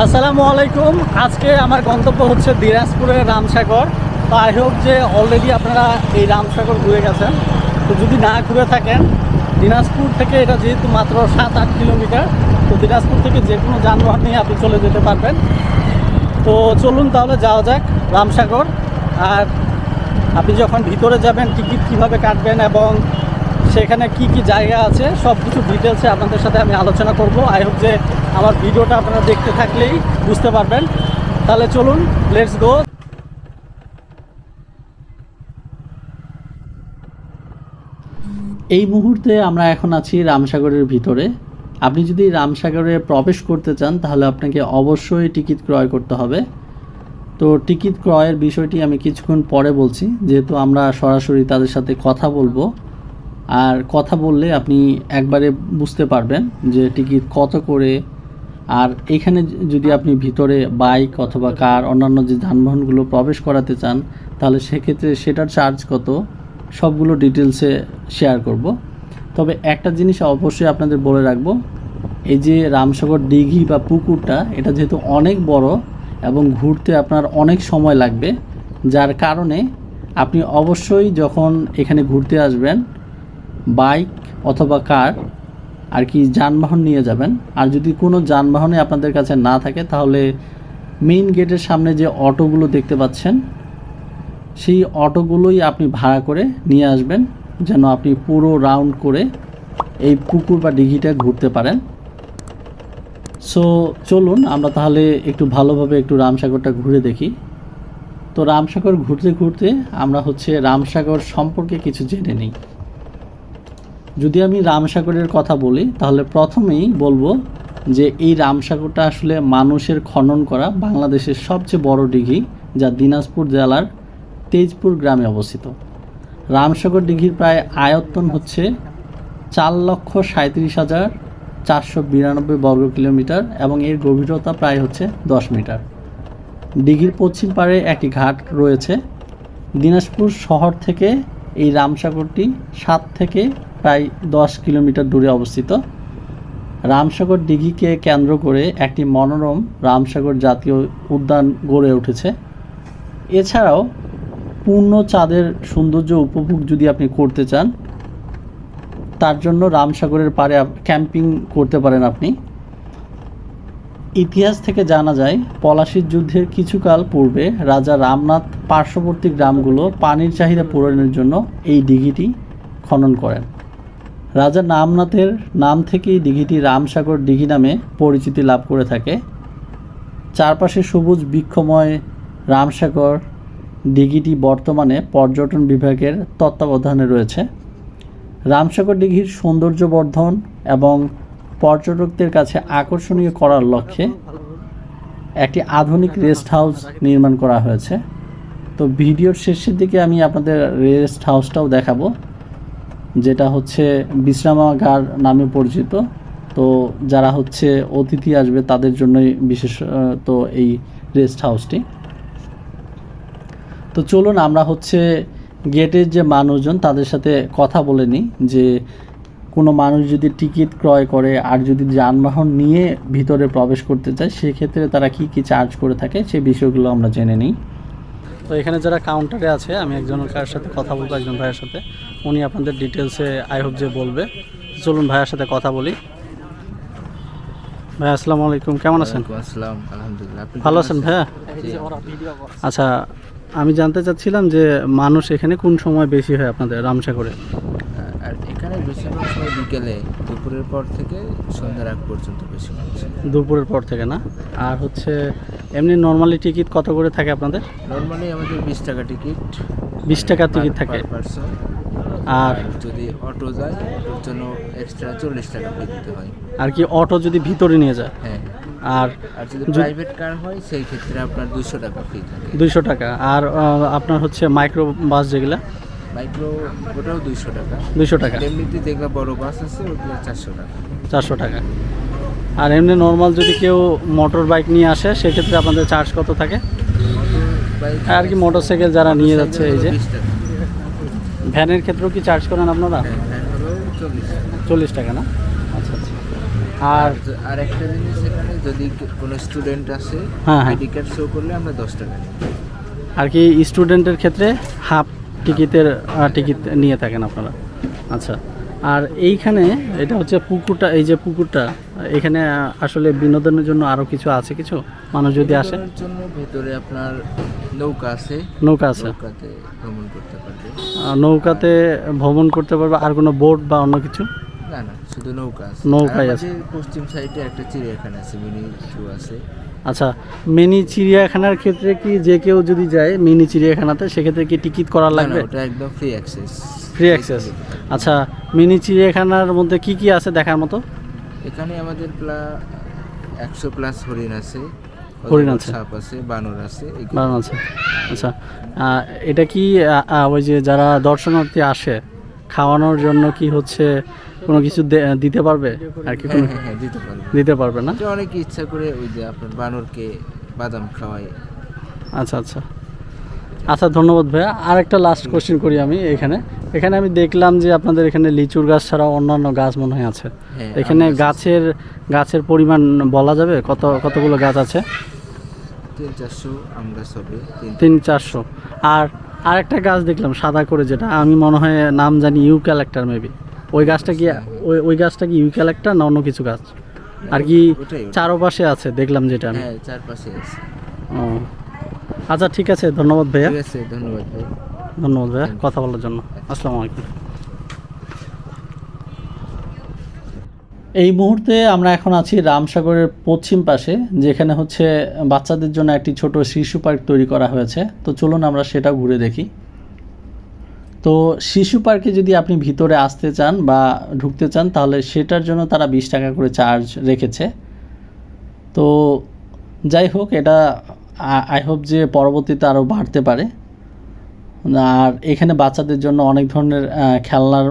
আসসালামু আলাইকুম। আজকে আমার গন্তব্য হচ্ছে দিনাজপুরের রামসাগর। তো আই হোপ যে অলরেডি আপনারা এই রামসাগর ঘুরে গেছেন। তো যদি না ঘুরে থাকেন, দিনাজপুর থেকে এটা যেহেতু মাত্র সাত আট কিলোমিটার, তো দিনাজপুর থেকে যে কোনো যানবাহন নিয়ে আপনি চলে যেতে পারবেন। তো চলুন তাহলে যাওয়া যাক রামসাগর। আর আপনি যখন ভিতরে যাবেন, টিকিট কীভাবে কাটবেন এবং সেখানে কি কি জায়গা আছে সব কিছু ডিটেলসে আপনাদের সাথে আমি আলোচনা করব। আই হোপ যে আমার ভিডিওটা আপনারা দেখতে থাকলেই বুঝতে পারবেন। তাহলে চলুন লেটস গো এই মুহূর্তে আমরা এখন আছি রামসাগরের ভিতরে। আপনি যদি রামসাগরে প্রবেশ করতে চান, তাহলে আপনাকে অবশ্যই টিকিট ক্রয় করতে হবে। তো টিকিট ক্রয়ের বিষয়টি আমি কিছুক্ষণ পরে বলছি, যেহেতু আমরা সরাসরি তাদের সাথে কথা বলব। আর কথা বললে আপনি একবারে বুঝতে পারবেন যে টিকিট কত করে আর এখানে যদি আপনি ভিতরে বাইক অথবা কার অন্যান্য যে যানবাহনগুলো প্রবেশ করাতে চান, তাহলে সেক্ষেত্রে সেটার চার্জ কত? সবগুলো ডিটেলসে শেয়ার করব। তবে একটা জিনিস অবশ্যই আপনাদের বলে রাখব, এই যে রামসাগর দিঘি বা পুকুরটা, এটা যেহেতু অনেক বড় এবং ঘুরতে আপনার অনেক সময় লাগবে, যার কারণে আপনি অবশ্যই যখন এখানে ঘুরতে আসবেন, বাইক অথবা কার আর কি যানবাহন নিয়ে যাবেন। আর যদি কোনো যানবাহনে আপনাদের কাছে না থাকে, তাহলে মেইন গেটের সামনে যে অটোগুলো দেখতে পাচ্ছেন, সেই অটোগুলোই আপনি ভাড়া করে নিয়ে আসবেন, যেন আপনি পুরো রাউন্ড করে এই পুকুর বা দিঘিটা ঘুরতে পারেন। সো চলুন, আমরা তাহলে একটু ভালোভাবে একটু রামসাগরটা ঘুরে দেখি। তো রামসাগর ঘুরতে ঘুরতে আমরা হচ্ছে রামসাগর সম্পর্কে কিছু জেনে নিই। যদি আমি রামসাগরের কথা বলি, তাহলে প্রথমেই বলব যে এই রামসাগরটা আসলে মানুষের খনন করা বাংলাদেশের সবচেয়ে বড় ডিঘি, যা দিনাজপুর জেলার তেজপুর গ্রামে অবস্থিত। রামসাগর ডিঘির প্রায় আয়তন হচ্ছে চার লক্ষ সাঁত্রিশ হাজার চারশো বিরানব্বই বর্গ কিলোমিটার এবং এর গভীরতা প্রায় হচ্ছে দশ মিটার। ডিঘির পশ্চিম পাড়ে একটি ঘাট রয়েছে। দিনাজপুর শহর থেকে এই রামসাগরটি সাত থেকে প্রায় দশ কিলোমিটার দূরে অবস্থিত। রামসাগর দিঘিকে কেন্দ্র করে একটি মনোরম রামসাগর জাতীয় উদ্যান গড়ে উঠেছে। এছাড়াও পূর্ণ চাঁদের সৌন্দর্য উপভোগ যদি আপনি করতে চান, তার জন্য রামসাগরের আপ- ক্যাম্পিং করতে পারেন আপনি। ইতিহাস থেকে জানা যায়, পলাশির যুদ্ধের কিছুকাল পূর্বে রাজা রামনাথ পার্শ্ববর্তী গ্রামগুলো পানির চাহিদা পূরণের জন্য এই দিঘিটি খনন করেন। রাজা নামনাথের নাম থেকেই দিঘিটি রামসাগর দিঘি নামে পরিচিতি লাভ করে থাকে। চারপাশে সবুজ বৃক্ষময় রামসাগর দিঘিটি বর্তমানে পর্যটন বিভাগের তত্ত্বাবধানে রয়েছে। রামসাগর দিঘির সৌন্দর্য বর্ধন এবং পর্যটকদের কাছে আকর্ষণীয় করার লক্ষ্যে একটি আধুনিক রেস্ট হাউস নির্মাণ করা হয়েছে। তো ভিডিওর শেষের দিকে আমি আপনাদের রেস্ট হাউসটাও দেখাবো। যেটা হচ্ছে বিশ্রামাগার নামে পরিচিত। তো যারা হচ্ছে অতিথি আসবে তাদের জন্যই বিশেষত এই রেস্ট হাউসটি তো চলুন আমরা হচ্ছে গেটের যে মানুষজন তাদের সাথে কথা বলে নিই যে কোনো মানুষ যদি টিকিট ক্রয় করে আর যদি যানবাহন নিয়ে ভিতরে প্রবেশ করতে চায়, সেক্ষেত্রে তারা কি কি চার্জ করে থাকে সে বিষয়গুলো আমরা জেনে নিই। তো এখানে যারা কাউন্টারে আছে, আমি একজনের কার সাথে কথা বলব, একজন ভাইয়ের সাথে। উনি আপনাদের ডিটেলসে আই হোপ যে বলবে। চলুন ভাইয়ের সাথে কথা বলি। ভাই আসসালামু আলাইকুম কেমন আছেন? আসসালাম আলহামদুলিল্লাহ ভালো আছেন ভাইয়া? আচ্ছা আমি জানতে চাচ্ছিলাম যে মানুষ এখানে কোন সময় বেশি হয় আপনাদের রামসাগরে? আর এখানে বেশিরভাগ সময় বিকেলে দুপুরের পর থেকে সন্ধ্যার আগ পর্যন্ত বেশি মানুষ দুপুরের পর থেকে না? আর হচ্ছে এমনি নর্মালি টিকিট কত করে থাকে আপনাদের? নর্মালি আমাদের বিশ টাকা টিকিট বিশ টাকার টিকিট থাকে। আর যদি অটো যায় অটোর জন্য এক্সট্রা চল্লিশ টাকা পে দিতে হয়। আর কি অটো যদি ভিতরে নিয়ে যায়? হ্যাঁ। আর আর যদি প্রাইভেট কার হয় সেই ক্ষেত্রে আপনার দুশো টাকা ফি থাকে। দুইশো টাকা। আর আপনার হচ্ছে মাইক্রো বাস যেগুলা? মাইক্রো ওটাও দুইশো টাকা। দুইশো টাকা। এমনিতে যেগুলো বড় বাস আছে ওগুলো চারশো টাকা। চারশো টাকা। আর এমনি নর্মাল যদি কেউ মোটর বাইক নিয়ে আসে সেক্ষেত্রে আপনাদের চার্জ কত থাকে? আর কি মোটরসাইকেল যারা নিয়ে যাচ্ছে এই যে। ভ্যানের ক্ষেত্রেও কি চার্জ করেন আপনারা? হ্যাঁ, চল্লিশ টাকা। না? আচ্ছা আচ্ছা। আর আর একটা জিনিস এখানে যদি কোনো স্টুডেন্ট আসে। আইডি কার্ড শো করলে আমরা দশ টাকা আর কি স্টুডেন্টের ক্ষেত্রে হাফ টিকিটের টিকিট নিয়ে থাকেন আপনারা। আচ্ছা। আর এইখানে এটা হচ্ছে পুকুরটা এই যে পুকুরটা এখানে আসলে বিনোদনের জন্য আরও কিছু আছে কিছু? মানুষ যদি আসে? জন্য ভেতরে আপনার নৌকা আছে। নৌকা আছে। নৌকাতে ভ্রমণ করতে পারবে। নৌকাতে ভ্রমণ করতে পারবে আর কোনো বোট বা অন্য কিছু? না না শুধু নৌকা আছে। নৌকাই আছে। আমাদের পশ্চিম সাইডে একটা চিড়িয়াখানা আছে মিনি জু আছে। আচ্ছা মিনি চিড়িয়াখানার ক্ষেত্রে কি যে কেউ যদি যায় মিনি চিড়িয়াখানাতে সেক্ষেত্রে কি টিকিট করা না, না, লাগবে? ওটা একদম ফ্রি অ্যাক্সেস ফ্রি অ্যাক্সেস আচ্ছা মিনি চিড়িয়াখানার মধ্যে কি কি আছে দেখার মতো? এখানে আমাদের প্লা একশো প্লাস হরিণ আছে। হরিণ আছে। সাপ আছে বানর আছে আচ্ছা এটা কি ওই যে যারা দর্শনার্থী আসে খাওয়ানোর জন্য কি হচ্ছে কোনো কিছু দিতে পারবে? আর কি হ্যাঁ কোনো হ্যাঁ হ্যাঁ দিতে পারবে। দিতে পারবে না? অনেকে ইচ্ছা করে ওই যে আপনার বানরকে বাদাম খাওয়ায়। আচ্ছা আচ্ছা। আচ্ছা ধন্যবাদ ভাইয়া। আর একটা লাস্ট কোশ্চেন করি আমি এখানে। এখানে আমি দেখলাম যে আপনাদের এখানে লিচুর গাছ ছাড়া অন্যান্য গাছ মনে হয় আছে। হ্যাঁ, এখানে। গাছের গাছের পরিমাণ বলা যাবে? কত কতগুলো গাছ আছে? তিন চারশো হবে তিন চারশো। আর আরেকটা গাছ দেখলাম সাদা করে যেটা। আমি মনে হয় নাম জানি ইউক্যালেক্টার মেবি। ওই গাছটা কি ওই ওই গাছটা কি ইউক্যালেক্টার না অন্য কিছু গাছ? আর কি। চারপাশে আছে দেখলাম যেটা আমি। হ্যাঁ চারপাশে আছে। ও। আচ্ছা ঠিক আছে ধন্যবাদ ভাইয়া। ঠিক আছে ধন্যবাদ ভাই। ধন্যবাদ ভাইয়া, কথা বলার জন্য। আসসালামু আলাইকুম। এই মুহূর্তে আমরা এখন আছি রামসাগরের পশ্চিম পাশে, যেখানে হচ্ছে বাচ্চাদের জন্য একটি ছোট শিশু পার্ক তৈরি করা হয়েছে। তো চলুন আমরা সেটা ঘুরে দেখি। তো শিশু পার্কে যদি আপনি ভিতরে আসতে চান বা ঢুকতে চান, তাহলে সেটার জন্য তারা বিশ টাকা করে চার্জ রেখেছে। তো যাই হোক, এটা আই হোপ যে পরবর্তীতে আরও বাড়তে পারে। আর এখানে বাচ্চাদের জন্য অনেক ধরনের খেলনার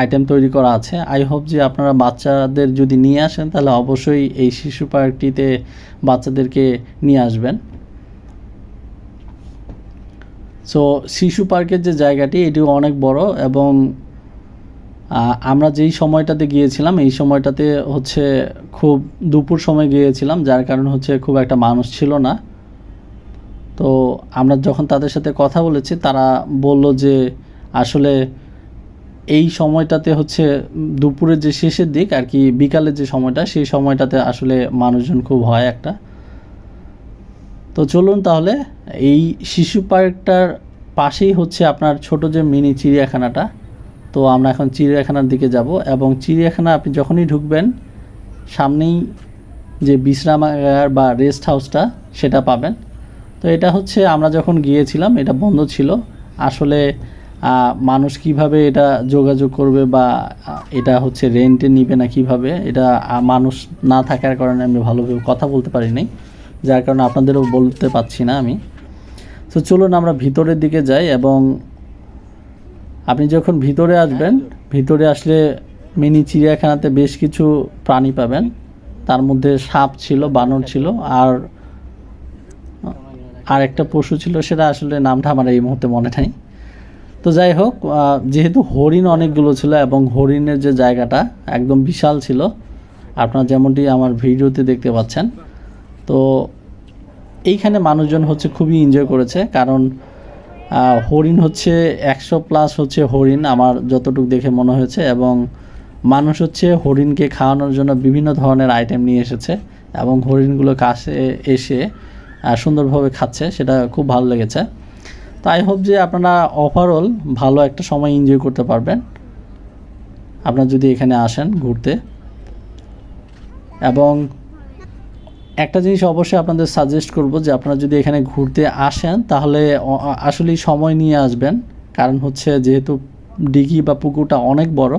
আইটেম তৈরি করা আছে। আই হোপ যে আপনারা বাচ্চাদের যদি নিয়ে আসেন, তাহলে অবশ্যই এই শিশু পার্কটিতে বাচ্চাদেরকে নিয়ে আসবেন। সো শিশু পার্কের যে জায়গাটি, এটিও অনেক বড় এবং আমরা যেই সময়টাতে গিয়েছিলাম, এই সময়টাতে হচ্ছে খুব দুপুর সময় গিয়েছিলাম, যার কারণ হচ্ছে খুব একটা মানুষ ছিল না। তো আমরা যখন তাদের সাথে কথা বলেছি, তারা বলল যে আসলে এই সময়টাতে হচ্ছে দুপুরের যে শেষের দিক আর কি বিকালের যে সময়টা, সেই সময়টাতে আসলে মানুষজন খুব হয় একটা। তো চলুন তাহলে, এই শিশু পার্কটার পাশেই হচ্ছে আপনার ছোট যে মিনি চিড়িয়াখানাটা। তো আমরা এখন চিড়িয়াখানার দিকে যাব এবং চিড়িয়াখানা আপনি যখনই ঢুকবেন, সামনেই যে বিশ্রামাগার বা রেস্ট হাউসটা, সেটা পাবেন। তো এটা হচ্ছে আমরা যখন গিয়েছিলাম, এটা বন্ধ ছিল। আসলে মানুষ কীভাবে এটা যোগাযোগ করবে বা এটা হচ্ছে রেন্টে নিবে না কীভাবে, এটা মানুষ না থাকার কারণে আমি ভালোভাবে কথা বলতে পারি নাই। যার কারণে আপনাদেরও বলতে পারছি না আমি। তো চলুন আমরা ভিতরের দিকে যাই এবং আপনি যখন ভিতরে আসবেন, ভিতরে আসলে মিনি চিড়িয়াখানাতে বেশ কিছু প্রাণী পাবেন। তার মধ্যে সাপ ছিল, বানর ছিল, আর আর একটা পশু ছিল, সেটা আসলে নামটা আমার এই মুহূর্তে মনে নাই। তো যাই হোক যেহেতু হরিণ অনেকগুলো ছিল এবং হরিণের যে জায়গাটা একদম বিশাল ছিল, আপনারা যেমনটি আমার ভিডিওতে দেখতে পাচ্ছেন, তো এইখানে মানুষজন হচ্ছে খুবই এনজয় করেছে, কারণ হরিণ হচ্ছে একশো প্লাস হচ্ছে হরিণ আমার যতটুকু দেখে মনে হয়েছে এবং মানুষ হচ্ছে হরিণকে খাওয়ানোর জন্য বিভিন্ন ধরনের আইটেম নিয়ে এসেছে এবং হরিণগুলো কাছে এসে সুন্দরভাবে খাচ্ছে, সেটা খুব ভালো লেগেছে। তো আই হোপ যে আপনারা ওভারঅল ভালো একটা সময় এনজয় করতে পারবেন। আপনারা যদি এখানে আসেন ঘুরতে। এবং একটা জিনিস অবশ্যই আপনাদের সাজেস্ট করব যে আপনারা যদি এখানে ঘুরতে আসেন, তাহলে আসলেই সময় নিয়ে আসবেন। কারণ হচ্ছে যেহেতু দিঘি বা পুকুরটা অনেক বড়,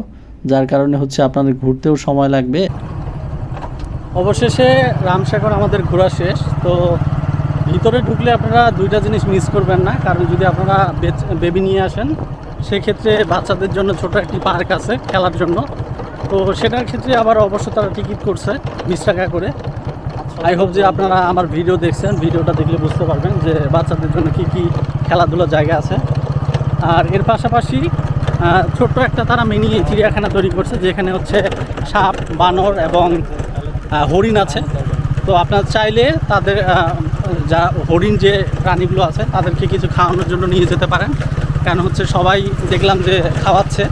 যার কারণে হচ্ছে আপনাদের ঘুরতেও সময় লাগবে। অবশেষে রামসাগর আমাদের ঘোরা শেষ, তো ভিতরে ঢুকলে আপনারা দুইটা জিনিস মিস করবেন না। কারণ যদি আপনারা বেবি নিয়ে আসেন, সেক্ষেত্রে বাচ্চাদের জন্য ছোট একটি পার্ক আছে খেলার জন্য। তো সেটার ক্ষেত্রে আবার অবশ্য তারা টিকিট করছে, বিশ টাকা করে। আই হোপ যে আপনারা আমার ভিডিও দেখছেন ভিডিওটা দেখলে বুঝতে পারবেন যে বাচ্চাদের জন্য কি কি খেলাধুলার জায়গা আছে। আর এর পাশাপাশি ছোট্ট একটা তারা মিনি চিড়িয়াখানা তৈরি করছে, যেখানে হচ্ছে সাপ, বানর এবং হরিণ আছে। তো আপনার চাইলে তাদের যা হরিণ যে প্রাণীগুলো আছে, তাদেরকে কিছু খাওয়ানোর জন্য নিয়ে যেতে পারেন। কেন হচ্ছে সবাই দেখলাম যে খাওয়াচ্ছে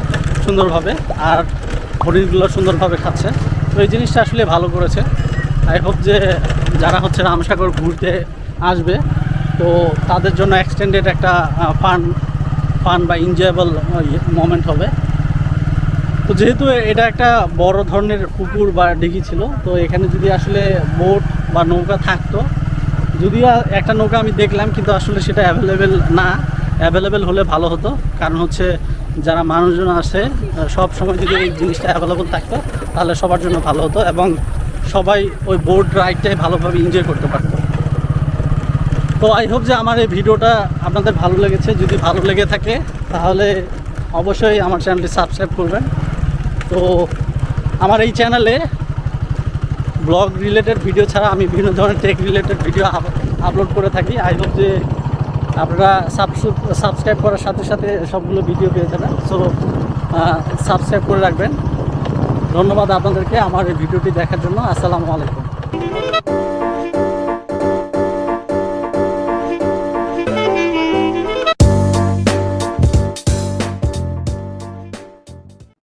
সুন্দরভাবে, আর হরিণগুলো সুন্দরভাবে খাচ্ছে। তো এই জিনিসটা আসলে ভালো করেছে। আই হোপ যে যারা হচ্ছে রামসাগর ঘুরতে আসবে, তো তাদের জন্য এক্সটেন্ডেড একটা ফান ফান বা এনজয়েবল মোমেন্ট হবে। তো যেহেতু এটা একটা বড় ধরনের পুকুর বা ডিগি ছিল, তো এখানে যদি আসলে বোট বা নৌকা থাকতো যদিও একটা নৌকা আমি দেখলাম, কিন্তু আসলে সেটা অ্যাভেলেবেল না। অ্যাভেলেবেল হলে ভালো হতো। কারণ হচ্ছে যারা মানুষজন আসে সব সময় যদি এই জিনিসটা অ্যাভেলেবল থাকতো, তাহলে সবার জন্য ভালো হতো এবং সবাই ওই বোট রাইডটাই ভালোভাবে এনজয় করতে পারতো। তো আই হোপ যে আমার এই ভিডিওটা আপনাদের ভালো লেগেছে। যদি ভালো লেগে থাকে, তাহলে অবশ্যই আমার চ্যানেলটি সাবস্ক্রাইব করবেন। তো আমার এই চ্যানেলে ব্লগ রিলেটেড ভিডিও ছাড়া আমি বিভিন্ন ধরনের টেক রিলেটেড ভিডিও আপলোড করে থাকি। আই হোপ যে আপনারা সাবস্ক্রাইব করার সাথে সাথে সবগুলো ভিডিও পেয়ে যাবেন। সো সাবস্ক্রাইব করে রাখবেন। ধন্যবাদ আপনাদেরকে আমার এই ভিডিওটি দেখার জন্য। আসসালামু আলাইকুম।